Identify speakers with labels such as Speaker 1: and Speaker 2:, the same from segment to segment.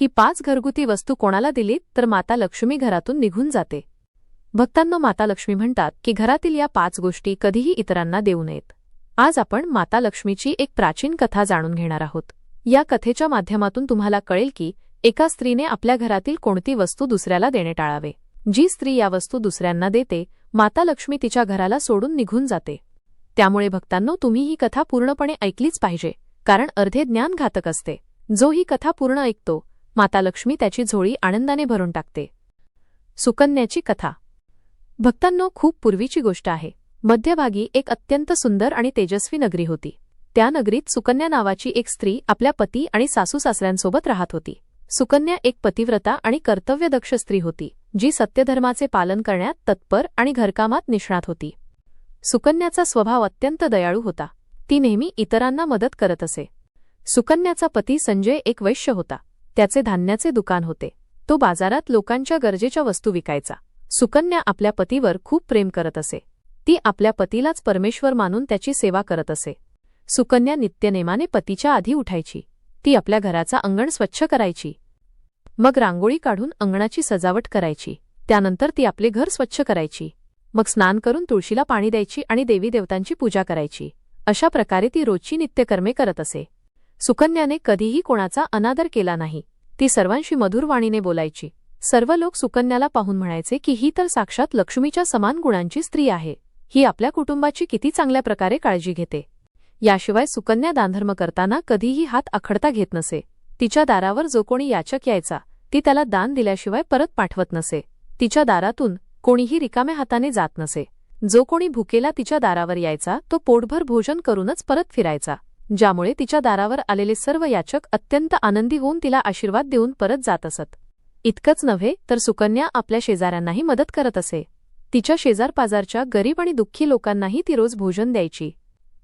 Speaker 1: ही पाच घरगुती वस्तू कोणाला दिलीत तर माता लक्ष्मी घरातून निघून जाते. भक्तांनो माता लक्ष्मी म्हणतात की घरातील या पाच गोष्टी कधीही इतरांना देऊ नयेत. आज आपण माता लक्ष्मीची एक प्राचीन कथा जाणून घेणार आहोत. या कथेच्या माध्यमातून तुम्हाला कळेल की एका स्त्रीने आपल्या घरातील कोणती वस्तू दुसऱ्याला देणे टाळावे. जी स्त्री या वस्तू दुसऱ्यांना देते माता लक्ष्मी तिच्या घराला सोडून निघून जाते. त्यामुळे भक्तांनो तुम्ही ही कथा पूर्णपणे ऐकलीच पाहिजे कारण अर्धे ज्ञान घातक असते. जो ही कथा पूर्ण ऐकतो माता लक्ष्मी त्याची झोळी आनंदाने भरून टाकते. सुकन्याची कथा. भक्तांनो खूप पूर्वीची गोष्ट आहे. मध्यभागी एक अत्यंत सुंदर आणि तेजस्वी नगरी होती. त्या नगरीत सुकन्या नावाची एक स्त्री आपल्या पती आणि सासू सासऱ्यांसोबत राहत होती. सुकन्या एक पतिव्रता आणि कर्तव्यदक्ष स्त्री होती जी सत्यधर्माचे पालन करण्यात तत्पर आणि घरकामात निष्णात होती. सुकन्याचा स्वभाव अत्यंत दयाळू होता. ती नेहमी इतरांना मदत करत असे. सुकन्याचा पती संजय एक वैश्य होता. त्याचे धान्याचे दुकान होते. तो बाजारात लोकांच्या गरजेच्या वस्तू विकायचा. सुकन्या आपल्या पतीवर खूप प्रेम करत असे. ती आपल्या पतीलाच परमेश्वर मानून त्याची सेवा करत असे. सुकन्या नित्यनेमाने पतीच्या आधी उठायची. ती आपल्या घराचा अंगण स्वच्छ करायची. मग रांगोळी काढून अंगणाची सजावट करायची. त्यानंतर ती आपले घर स्वच्छ करायची. मग स्नान करून तुळशीला पाणी द्यायची आणि देवी देवतांची पूजा करायची. अशा प्रकारे ती रोजची नित्यकर्मे करत असे. सुकन्याने कधीही कोणाचा अनादर केला नाही. ती सर्वांशी मधुरवाणीने बोलायची. सर्व लोक सुकन्याला पाहून म्हणायचे की ही तर साक्षात लक्ष्मीच्या समान गुणांची स्त्री आहे. ही आपल्या कुटुंबाची किती चांगल्या प्रकारे काळजी घेते. याशिवाय सुकन्या दानधर्म करताना कधीही हात आखडता घेत नसे. तिच्या दारावर जो कोणी याचक यायचा ती त्याला दान दिल्याशिवाय परत पाठवत नसे. तिच्या दारातून कोणीही रिकाम्या हाताने जात नसे. जो कोणी भुकेला तिच्या दारावर यायचा तो पोटभर भोजन करूनच परत फिरायचा. ज्यामुळे तिच्या दारावर आलेले सर्व याचक अत्यंत आनंदी होऊन तिला आशीर्वाद देऊन परत जात असत. इतकंच नव्हे तर सुकन्या आपल्या शेजाऱ्यांनाही मदत करत असे. तिच्या शेजारपाजारच्या गरीब आणि दुःखी लोकांनाही ती रोज भोजन द्यायची.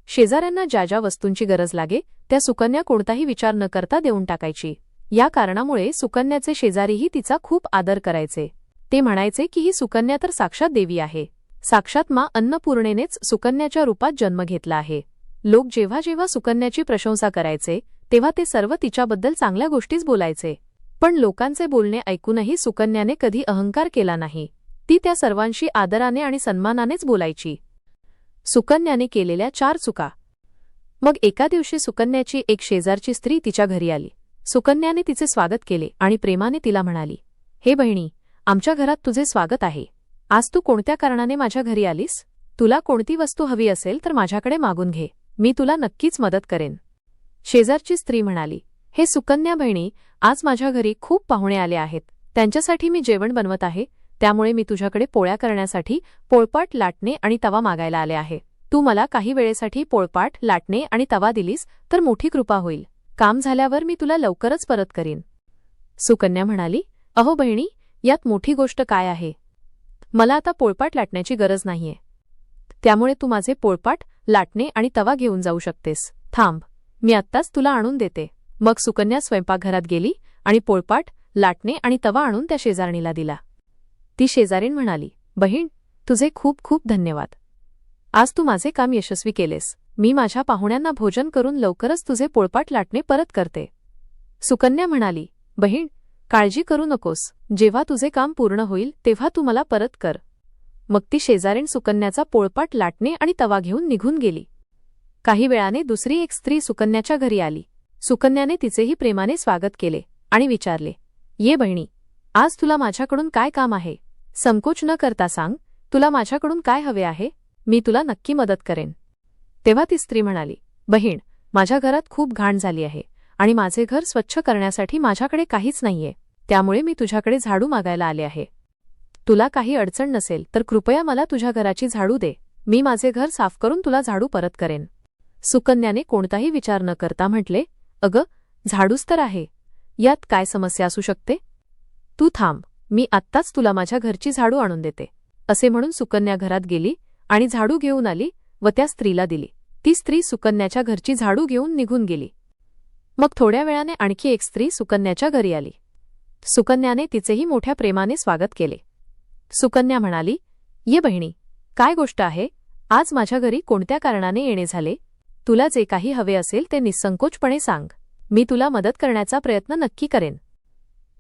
Speaker 1: शेजाऱ्यांना ज्या ज्या वस्तूंची गरज लागे त्या सुकन्या कोणताही विचार न करता देऊन टाकायची. या कारणामुळे सुकन्याचे शेजारीही तिचा खूप आदर करायचे. ते म्हणायचे की ही सुकन्या तर साक्षात देवी आहे. साक्षात मा अन्नपूर्णेनेच सुकन्याच्या रूपात जन्म घेतला आहे. लोक जेव्हा जेव्हा सुकन्याची प्रशंसा करायचे तेव्हा ते सर्व तिच्याबद्दल चांगल्या गोष्टीच बोलायचे. पण लोकांचे बोलणे ऐकूनही सुकन्याने कधी अहंकार केला नाही. ती त्या सर्वांशी आदराने आणि सन्मानानेच बोलायची. सुकन्याने केलेल्या चार चुका. मग एका दिवशी सुकन्याची एक शेजारची स्त्री तिच्या घरी आली. सुकन्याने तिचे स्वागत केले आणि प्रेमाने तिला म्हणाली हे बहिणी आमच्या घरात तुझे स्वागत आहे. आज तू कोणत्या कारणाने माझ्या घरी आलीस? तुला कोणती वस्तू हवी असेल तर माझ्याकडे मागून घे. मी तुला नक्कीच मदत करेन. शेजारची स्त्री म्हणाली हे सुकन्या बहिणी आज माझ्या घरी खूप पाहुणे आले आहेत. त्यांच्यासाठी मी जेवण बनवत आहे. त्यामुळे मी तुझ्याकडे पोळ्या करण्यासाठी पोळपाट लाटणे आणि तवा मागायला आले आहे. तू मला काही वेळेसाठी पोळपाट लाटणे आणि तवा दिलीस तर मोठी कृपा होईल. काम झाल्यावर मी तुला लवकरच परत करीन. सुकन्या म्हणाली अहो बहिणी यात मोठी गोष्ट काय आहे? मला आता पोळपाट लाटण्याची गरज नाहीये. त्यामुळे तू माझे पोळपाट लाटणे आणि तवा घेऊन जाऊ शकतेस. थांब मी आत्ताच तुला आणून देते. मग सुकन्या स्वयंपाकघरात गेली आणि पोळपाट लाटणे आणि तवा आणून त्या शेजारणीला दिला. ती शेजारीण म्हणाली बहीण तुझे खूप खूप धन्यवाद. आज तू माझे काम यशस्वी केलेस. मी माझ्या पाहुण्यांना भोजन करून लवकरच तुझे पोळपाट लाटणे परत करते. सुकन्या म्हणाली बहीण काळजी करू नकोस. जेव्हा तुझे काम पूर्ण होईल तेव्हा तू मला परत कर. मग ती शेजारीण सुकन्याचा पोळपाट लाटणे आणि तवा घेऊन निघून गेली. काही वेळाने दुसरी एक स्त्री सुकन्याच्या घरी आली. सुकन्याने तिचेही प्रेमाने स्वागत केले आणि विचारले ये बहिणी आज तुला माझ्याकडून काय काम आहे? संकोच न करता सांग तुला माझ्याकडून काय हवे आहे? मी तुला नक्की मदत करेन. तेव्हा ती स्त्री म्हणाली बहीण माझ्या घरात खूप घाण झाली आहे आणि माझे घर स्वच्छ करण्यासाठी माझ्याकडे काहीच नाहीये. त्यामुळे मी तुझ्याकडे झाडू मागायला आले आहे. तुला काही अडचण नसेल तर कृपया मला तुझ्या घराची झाडू दे. मी माझे घर साफ करून तुला झाडू परत करेन. सुकन्याने कोणताही विचार न करता म्हटले अगं झाडूच तर आहे. यात काय समस्या असू शकते? तू थांब मी आत्ताच तुला माझ्या घरची झाडू आणून देते. असे म्हणून सुकन्या घरात गेली आणि झाडू घेऊन आली व त्या स्त्रीला दिली. ती स्त्री सुकन्याच्या घरची झाडू घेऊन निघून गेली. मग थोड्या वेळाने आणखी एक स्त्री सुकन्याच्या घरी आली. सुकन्याने तिचेही मोठ्या प्रेमाने स्वागत केले. सुकन्या म्हणाली ये बहिणी काय गोष्ट आहे? आज माझ्या घरी कोणत्या कारणाने येणे झाले? तुला जे काही हवे असेल ते निसंकोचपणे सांग. मी तुला मदत करण्याचा प्रयत्न नक्की करेन.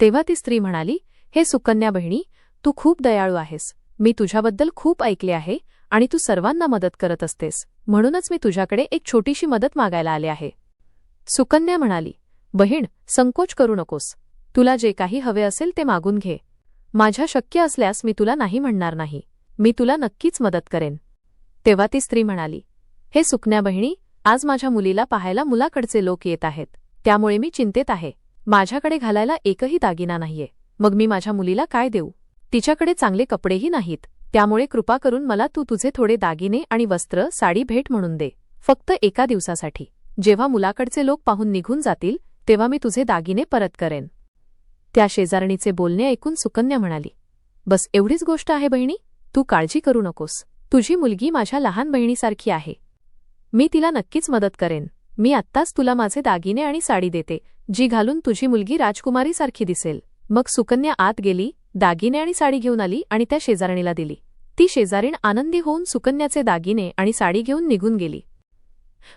Speaker 1: तेव्हा ती स्त्री म्हणाली हे सुकन्या बहिणी तू खूप दयाळू आहेस. मी तुझ्याबद्दल खूप ऐकले आहे आणि तू सर्वांना मदत करत असतेस. म्हणूनच मी तुझ्याकडे एक छोटीशी मदत मागायला आले आहे. सुकन्या म्हणाली बहीण संकोच करू नकोस. तुला जे काही हवे असेल ते मागून घे. माझ्या शक्य असल्यास मी तुला नाही म्हणणार नाही. मी तुला नक्कीच मदत करेन. तेव्हा ती स्त्री म्हणाली हे सुकन्या बहिणी आज माझ्या मुलीला पाहायला मुलाकडचे लोक येत आहेत. त्यामुळे मी चिंतेत आहे. माझ्याकडे घालायला एकही दागिना नाहीये. मग मी माझ्या मुलीला काय देऊ? तिच्याकडे चांगले कपडेही नाहीत. त्यामुळे कृपा करून मला तू तुझे थोडे दागिने आणि वस्त्र साडी भेट म्हणून दे. फक्त एका दिवसासाठी. जेव्हा मुलाकडचे लोक पाहून निघून जातील तेव्हा मी तुझे दागिने परत करेन. त्या शेजारणीचे बोलणे ऐकून सुकन्या म्हणाली बस एवढीच गोष्ट आहे बहिणी तू काळजी करू नकोस. तुझी मुलगी माझ्या लहान बहिणीसारखी आहे. मी तिला नक्कीच मदत करेन. मी आत्ताच तुला माझे दागिने आणि साडी देते जी घालून तुझी मुलगी राजकुमारीसारखी दिसेल. मग सुकन्या आत गेली दागिने आणि साडी घेऊन आली आणि त्या शेजारणीला दिली. ती शेजारीण आनंदी होऊन सुकन्याचे दागिने आणि साडी घेऊन निघून गेली.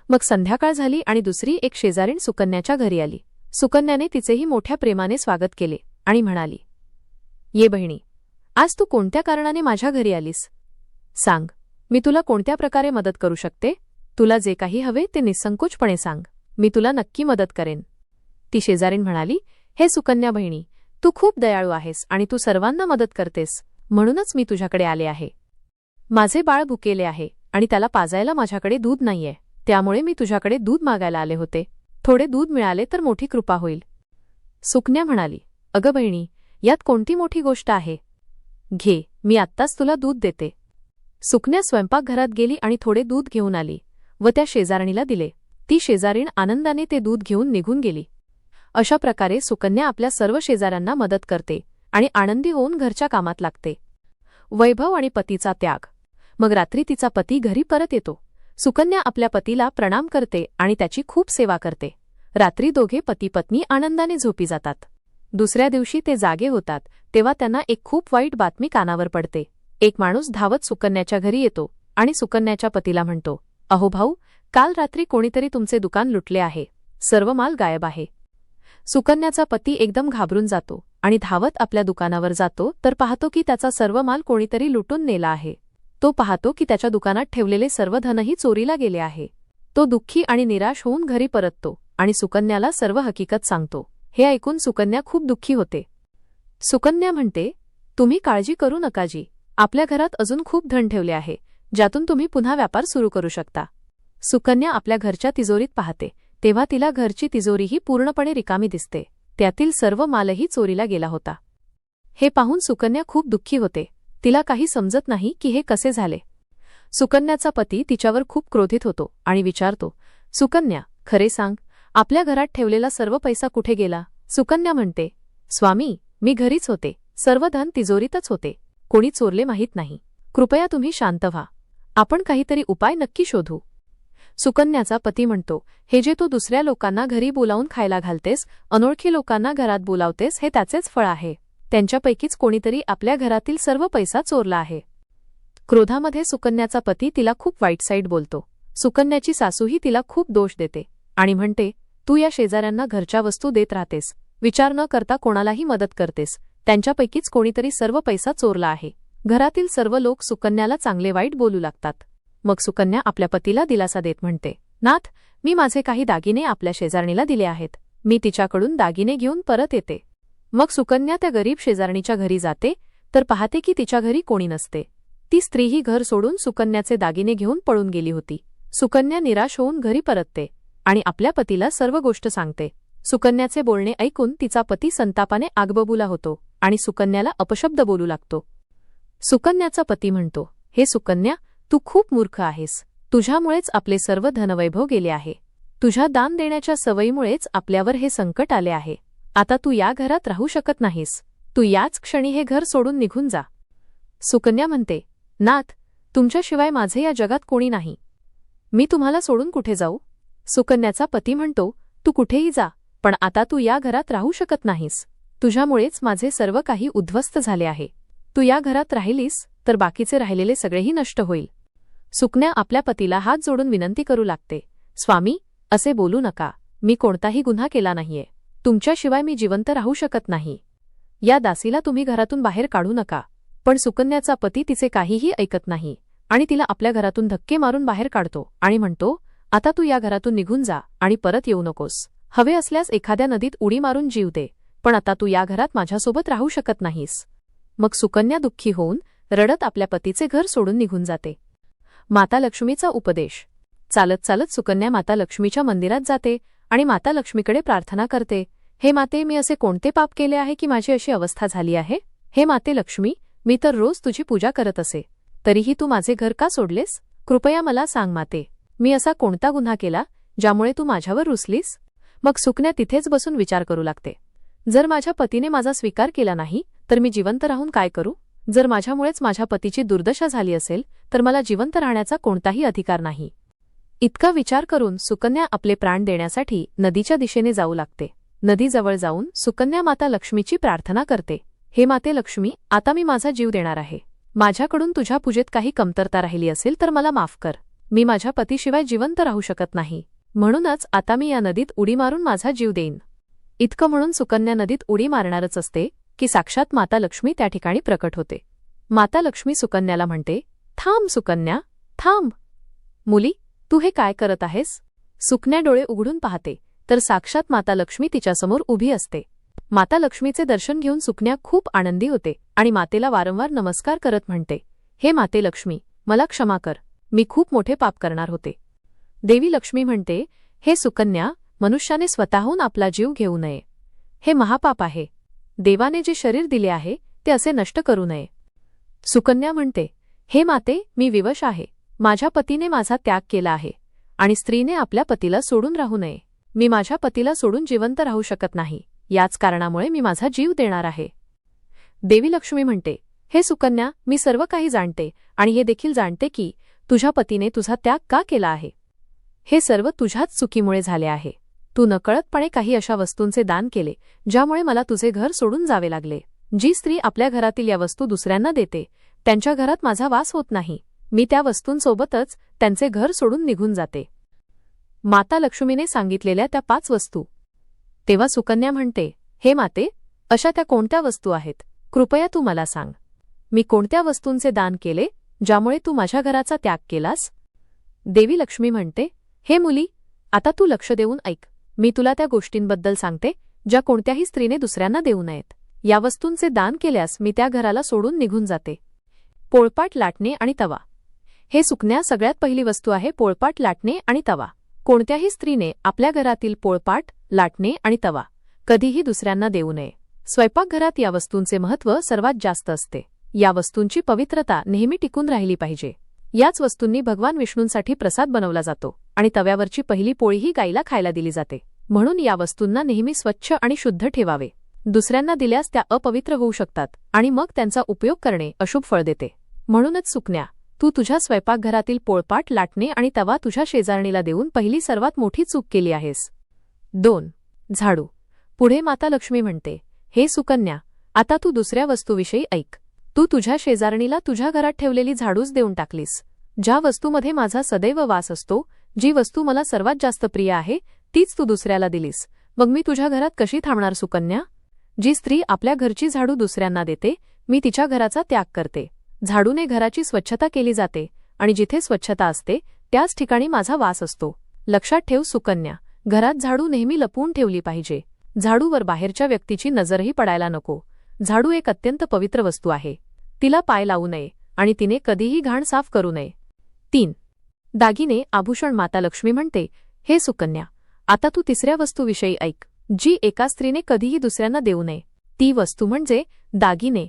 Speaker 1: मग संध्याकाळ झाली आणि दुसरी एक शेजारीण सुकन्याच्या घरी आली. सुकन्याने तिचेही मोठ्या प्रेमाने स्वागत केले आणि म्हणाली ये बहिणी आज तू कोणत्या कारणाने माझ्या घरी आलीस? सांग मी तुला कोणत्या प्रकारे मदत करू शकते? तुला जे काही हवे ते निसंकोचपणे सांग मी तुला नक्की मदत करेन. ती शेजारीन म्हणाली हे सुकन्या बहिणी तू खूप दयाळू आहेस आणि तू सर्वांना मदत करतेस म्हणूनच मी तुझ्याकडे आले आहे. माझे बाळ भुकेले आहे आणि त्याला पाजायला माझ्याकडे दूध नाहीये त्यामुळे मी तुझ्याकडे दूध मागायला आले होते. थोडे दूध मिळाले तर मोठी कृपा होईल. सुकन्या म्हणाली अगं बहिणी यात कोणती मोठी गोष्ट आहे? घे मी आत्ताच तुला दूध देते. सुकन्या स्वयंपाकघरात गेली आणि थोडे दूध घेऊन आली व त्या शेजारणीला दिले. ती शेजारीण आनंदाने ते दूध घेऊन निघून गेली. अशा प्रकारे सुकन्या आपल्या सर्व शेजाऱ्यांना मदत करते आणि आनंदी होऊन घरच्या कामात लागते. वैभव आणि पतीचा त्याग. मग रात्री तिचा पती घरी परत येतो. सुकन्या आपल्या पतीला प्रणाम करते आणि त्याची खूप सेवा करते. रात्री दोघे पती पत्नी आनंदाने झोपी जातात. दुसऱ्या दिवशी ते जागे होतात तेव्हा त्यांना एक खूप वाईट बातमी कानावर पडते. एक माणूस धावत सुकन्याच्या घरी येतो आणि सुकन्याच्या पतीला म्हणतो अहो भाऊ काल रात्री कोणीतरी तुमचे दुकान लुटले आहे. सर्व माल गायब आहे. सुकन्याचा पती एकदम घाबरून जातो आणि धावत आपल्या दुकानावर जातो तर पाहतो की त्याचा सर्व माल कोणीतरी लुटून नेला आहे. तो पाहतो की त्याच्या दुकानात ठेवलेले सर्व धनही चोरीला गेले आहे. तो दुःखी आणि निराश होऊन घरी परततो आणि सुकन्याला सर्व हकीकत सांगतो. हे ऐकून सुकन्या खूप दुःखी होते. सुकन्या म्हणते तुम्ही काळजी करू नका जी. आपल्या घरात अजून खूप धन ठेवले आहे ज्यातून तुम्ही पुन्हा व्यापार सुरू करू शकता. सुकन्या आपल्या घरच्या तिजोरीत पाहते. तेव्हा तिला घरची तिजोरीही पूर्णपणे रिकामी दिसते. त्यातील सर्व मालही चोरीला गेला होता. हे पाहून सुकन्या खूप दुःखी होते. तिला काही समजत नाही की हे कसे झाले. सुकन्याचा पती तिच्यावर खूप क्रोधित होतो आणि विचारतो सुकन्या खरे सांग आपल्या घरात ठेवलेला सर्व पैसा कुठे गेला? सुकन्या म्हणते स्वामी मी घरीच होते. सर्व धन तिजोरीतच होते. कोणी चोरले माहीत नाही. कृपया तुम्ही शांत व्हा. आपण काहीतरी उपाय नक्की शोधू. सुकन्याचा पती म्हणतो हे जे तू दुसऱ्या लोकांना घरी बोलावून खायला घालतेस अनोळखी लोकांना घरात बोलावतेस हे त्याचेच फळ आहे. त्यांच्यापैकीच कोणीतरी आपल्या घरातील सर्व पैसा चोरला आहे. क्रोधामध्ये सुकन्याचा पती तिला खूप वाईट साईड बोलतो. सुकन्याची सासूही तिला खूप दोष देते. आणि म्हणते तू या शेजाऱ्यांना घरच्या वस्तू देत राहतेस. विचार न करता कोणालाही मदत करतेस. त्यांच्यापैकीच कोणीतरी सर्व पैसा चोरला आहे. घरातील सर्व लोक सुकन्याला चांगले वाईट बोलू लागतात. मग सुकन्या आपल्या पतीला दिलासा देत म्हणते नाथ मी माझे काही दागिने आपल्या शेजारणीला दिले आहेत. मी तिच्याकडून दागिने घेऊन परत येते. मग सुकन्या त्या गरीब शेजारणीच्या घरी जाते तर पाहते की तिच्या घरी कोणी नसते. ती स्त्रीही घर सोडून सुकन्याचे दागिने घेऊन पळून गेली होती. सुकन्या निराश होऊन घरी परतते आणि आपल्या पतीला सर्व गोष्ट सांगते. सुकन्याचे बोलणे ऐकून तिचा पती संतापाने आगबबूला होतो आणि सुकन्याला अपशब्द बोलू लागतो. सुकन्याचा पती म्हणतो हे सुकन्या तू खूप मूर्ख आहेस. तुझ्यामुळेच आपले सर्व धनवैभव गेले आहे. तुझ्या दान देण्याच्या सवयीमुळेच आपल्यावर हे संकट आले आहे. आता तू या घरात राहू शकत नाहीस. तू याच क्षणी हे घर सोडून निघून जा. सुकन्या म्हणते नाथ तुमच्याशिवाय माझे या जगात कोणी नाही. मी तुम्हाला सोडून कुठे जाऊ? सुकन्याचा पती म्हणतो तू कुठेही जा पण आता तू या घरात राहू शकत नाहीस. तुझ्यामुळेच माझे सर्व काही उद्ध्वस्त झाले आहे. तू या घरात राहिलीस तर बाकीचे राहिलेले सगळेही नष्ट होईल. सुकन्या आपल्या पतीला हात जोडून विनंती करू लागते स्वामी असे बोलू नका. मी कोणताही गुन्हा केला नाहीये. तुमच्याशिवाय मी जिवंत राहू शकत नाही. या दासीला तुम्ही घरातून बाहेर काढू नका. पण सुकन्याचा पती तिचे काहीही ऐकत नाही आणि तिला आपल्या घरातून धक्के मारून बाहेर काढतो आणि म्हणतो आता तू या घरातून निघून जा आणि परत येऊ नकोस. हवे असल्यास एखाद्या नदीत उडी मारून जीव दे पण आता तू या घरात माझ्यासोबत राहू शकत नाहीस. मग सुकन्या दुःखी होऊन रडत आपल्या पतीचे घर सोडून निघून जाते. माता लक्ष्मीचा उपदेश. चालत चालत सुकन्या माता लक्ष्मीच्या मंदिरात जाते आणि माता लक्ष्मीकडे प्रार्थना करते हे माते मी असे कोणते पाप केले आहे की माझी अशी अवस्था झाली आहे? हे माते लक्ष्मी मी तर रोज तुझी पूजा करत असे. तरीही तू माझे घर का सोडलेस? कृपया मला सांग माते. मी असा कोणता गुन्हा केला ज्यामुळे तू माझ्यावर रुसलीस? मग सुकण्या तिथेच बसून विचार करू लागते. जर माझ्या पतीने माझा स्वीकार केला नाही तर मी जिवंत राहून काय करू? जर माझ्यामुळेच माझ्या पतीची दुर्दशा झाली असेल तर मला जिवंत राहण्याचा कोणताही अधिकार नाही. इतका विचार करून सुकन्या आपले प्राण देण्यासाठी नदीच्या दिशेने जाऊ लागते. नदीजवळ जाऊन सुकन्या माता लक्ष्मीची प्रार्थना करते. हे माते लक्ष्मी आता मी माझा जीव देणार आहे. माझ्याकडून तुझ्या पूजेत काही कमतरता राहिली असेल तर मला माफ कर. मी माझ्या पतीशिवाय जिवंत राहू शकत नाही. म्हणूनच आता मी या नदीत उडी मारून माझा जीव देईन इतकं म्हणून सुकन्या नदीत उडी मारणारच असते की साक्षात माता लक्ष्मी त्या ठिकाणी प्रकट होते. माता लक्ष्मी सुकन्याला म्हणते थांब सुकन्या थांब. मुली तू हे काय करत आहेस? सुकण्या डोळे उघडून पाहते तर साक्षात माता लक्ष्मी तिच्यासमोर उभी असते. माता लक्ष्मीचे दर्शन घेऊन सुकण्या खूप आनंदी होते आणि मातेला वारंवार नमस्कार करत म्हणते हे माते लक्ष्मी मला क्षमा कर मी खूप मोठे पाप करणार होते. देवी लक्ष्मी म्हणते हे सुकन्या मनुष्याने स्वतःहून आपला जीव घेऊ नये. हे महापाप आहे. देवाने जे शरीर दिले आहे ते असे नष्ट करू नये. सुकन्या म्हणते हे माते मी विवश आहे. माझ्या पतीने माझा त्याग केला आहे आणि स्त्रीने आपल्या पतीला सोडून राहू नये. मी माझ्या पतीला सोडून जिवंत राहू शकत नाही. याच कारणामुळे मी माझा जीव देणार आहे. देवी लक्ष्मी म्हणते हे सुकन्या मी सर्व काही जाणते आणि हे देखील जाणते की तुझ्या पतीने तुझा त्याग का केला आहे? हे सर्व तुझ्याच चुकीमुळे झाले आहे. तू नकळतपणे काही अशा वस्तूंचे दान केले ज्यामुळे मला तुझे घर सोडून जावे लागले. जी स्त्री आपल्या घरातील या वस्तू दुसऱ्यांना देते त्यांच्या घरात माझा वास होत नाही. मी त्या वस्तूंसोबतच त्यांचे घर सोडून निघून जाते. माता लक्ष्मीने सांगितलेल्या त्या पाच वस्तू. तेव्हा सुकन्या म्हणते हे माते अशा त्या कोणत्या वस्तू आहेत? कृपया तू मला सांग. मी कोणत्या वस्तूंचे दान केले ज्यामुळे तू माझ्या घराचा त्याग केलास? देवी लक्ष्मी म्हणते हे मुली आता तू लक्ष देऊन ऐक. मी तुला त्या गोष्टींबद्दल सांगते ज्या कोणत्याही स्त्रीने दुसऱ्यांना देऊ नयेत. या वस्तूंचे दान केल्यास मी त्या घराला सोडून निघून जाते. पोळपाट लाटणे आणि तवा. हे सुकण्या सगळ्यात पहिली वस्तू आहे पोळपाट लाटणे आणि तवा. कोणत्याही स्त्रीने आपल्या घरातील पोळपाट लाटणे आणि तवा कधीही दुसऱ्यांना देऊ नये. स्वयंपाकघरात या वस्तूंचे महत्त्व सर्वात जास्त असते. या वस्तूंची पवित्रता नेहमी टिकून राहिली पाहिजे. याच वस्तूंनी भगवान विष्णूंसाठी प्रसाद बनवला जातो आणि तव्यावरची पहिली पोळीही गाईला खायला दिली जाते. म्हणून या वस्तूंना नेहमी स्वच्छ आणि शुद्ध ठेवावे. दुसऱ्यांना दिल्यास त्या अपवित्र होऊ शकतात आणि मग त्यांचा उपयोग करणे अशुभ फळ देते. म्हणूनच सुकण्या तू तुझ्या स्वयंपाकघरातील पोळपाट लाटणे आणि तवा तुझ्या शेजारणीला देऊन पहिली सर्वात मोठी चूक केली आहेस. दोन. झाडू. पुढे माता लक्ष्मी म्हणते हे सुकन्या आता तू दुसऱ्या वस्तूविषयी ऐक. तू तुझ्या शेजारणीला तुझ्या घरात ठेवलेली झाडूच देऊन टाकलीस. ज्या वस्तूमध्ये माझा सदैव वास असतो जी वस्तू मला सर्वात जास्त प्रिय आहे तीच तू दुसऱ्याला दिलीस. मग मी तुझ्या घरात कशी थांबणार सुकन्या? जी स्त्री आपल्या घरची झाडू दुसऱ्यांना देते मी तिच्या घराचा त्याग करते. झाडूने घराची स्वच्छता केली जाते आणि जिथे स्वच्छता असते त्याच ठिकाणी माझा वास असतो. लक्षात ठेव सुकन्या घरात झाडू नेहमी लपवून ठेवली पाहिजे. झाडूवर बाहेरच्या व्यक्तीची नजरही पडायला नको. झाडू एक अत्यंत पवित्र वस्तू आहे. तिला पाय लावू नये आणि तिने कधीही घाण साफ करू नये. तीन. दागिने आभूषण माता लक्ष्मी म्हणते हे सुकन्या आता तू तिसऱ्या वस्तूविषयी ऐक जी एका स्त्रीने कधीही दुसऱ्यांना देऊ नये. ती वस्तू म्हणजे दागिने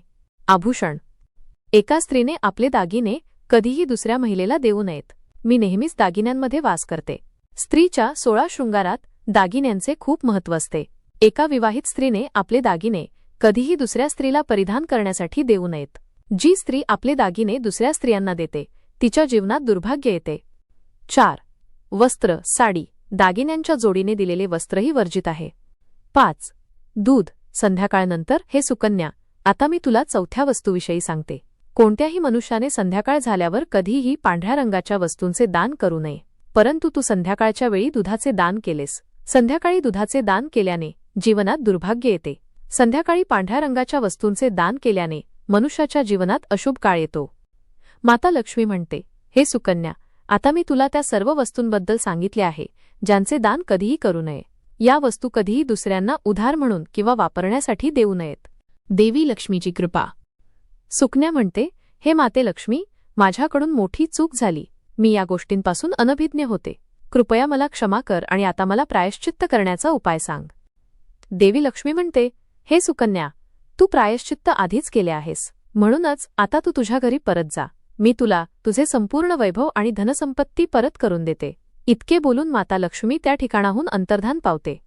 Speaker 1: आभूषण. एका स्त्रीने आपले दागिने कधीही दुसऱ्या महिलेला देऊ नयेत. मी नेहमीच दागिन्यांमध्ये वास करते. स्त्रीच्या सोळा शृंगारात दागिन्यांचे खूप महत्त्व असते. एका विवाहित स्त्रीने आपले दागिने कधीही दुसऱ्या स्त्रीला परिधान करण्यासाठी देऊ नयेत. जी स्त्री आपले दागिने दुसऱ्या स्त्रियांना देते तिच्या जीवनात दुर्भाग्य येते. चार. वस्त्र साडी. दागिन्यांच्या जोडीने दिलेले वस्त्रही वर्जित आहे. पाच. दूध. संध्याकाळनंतर हे सुकन्या आता मी तुला चौथ्या वस्तूविषयी सांगते. कोणत्याही मनुष्याने संध्याकाळ झाल्यावर कधीही पांढऱ्या रंगाच्या वस्तूंचे दान करू नये. परंतु तू संध्याकाळच्या वेळी दुधाचे दान केलेस. संध्याकाळी दुधाचे दान केल्याने जीवनात दुर्भाग्य येते. संध्याकाळी पांढऱ्या रंगाच्या वस्तूंचे दान केल्याने मनुष्याच्या जीवनात अशुभ काळ येतो. माता लक्ष्मी म्हणते हे सुकन्या आता मी तुला त्या सर्व वस्तूंबद्दल सांगितले आहे ज्यांचे दान कधीही करू नये. या वस्तू कधीही दुसऱ्यांना उधार म्हणून किंवा वापरण्यासाठी देऊ नयेत. देवी लक्ष्मीची कृपा. सुकन्या म्हणते हे माते लक्ष्मी माझ्याकडून मोठी चूक झाली. मी या गोष्टींपासून अनभिज्ञ होते. कृपया मला क्षमा कर आणि आता मला प्रायश्चित्त करण्याचा उपाय सांग. देवी लक्ष्मी म्हणते हे सुकन्या तू प्रायश्चित्त आधीच केले आहेस. म्हणूनच आता तू तुझ्या घरी परत जा. मी तुला तुझे संपूर्ण वैभव आणि धनसंपत्ती परत करून देते. इतके बोलून माता लक्ष्मी त्या ठिकाणाहून अंतर्धान पावते.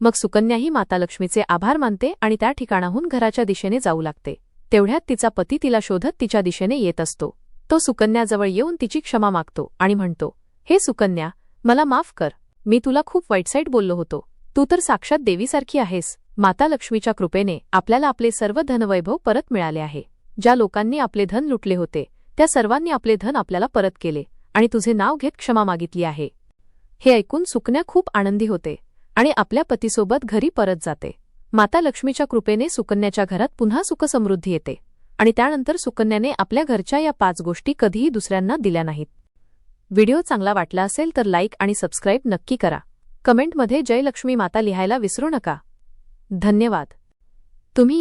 Speaker 1: मग सुकन्याही माता लक्ष्मीचे आभार मानते आणि त्या ठिकाणाहून घराच्या दिशेने जाऊ लागते. तेवढ्यात तिचा पती तिला शोधत तिच्या दिशेने येत असतो. तो सुकन्याजवळ येऊन तिची क्षमा मागतो आणि म्हणतो हे सुकन्या मला माफ कर. मी तुला खूप वाईटसाईट बोललो होतो. तू तर साक्षात देवीसारखी आहेस. माता लक्ष्मीच्या कृपेने आपल्याला आपले सर्व धनवैभव परत मिळाले आहे. ज्या लोकांनी आपले धन लुटले होते त्या सर्वांनी आपले धन आपल्याला परत केले आणि तुझे नाव घेत क्षमा मागितली आहे. हे ऐकून सुकन्या खूप आनंदी होते आणि आपल्या पतीसोबत घरी परत जाते. माता लक्ष्मीच्या कृपेने सुकन्याच्या घरात पुन्हा सुखसमृद्धी येते आणि त्यानंतर सुकन्याने आपल्या घरच्या या पाच गोष्टी कधीही दुसऱ्यांना दिल्या नाहीत. व्हिडिओ चांगला वाटला असेल तर लाईक आणि सबस्क्राईब नक्की करा. कमेंटमध्ये जयलक्ष्मी माता लिहायला विसरू नका. धन्यवाद. तुम्ही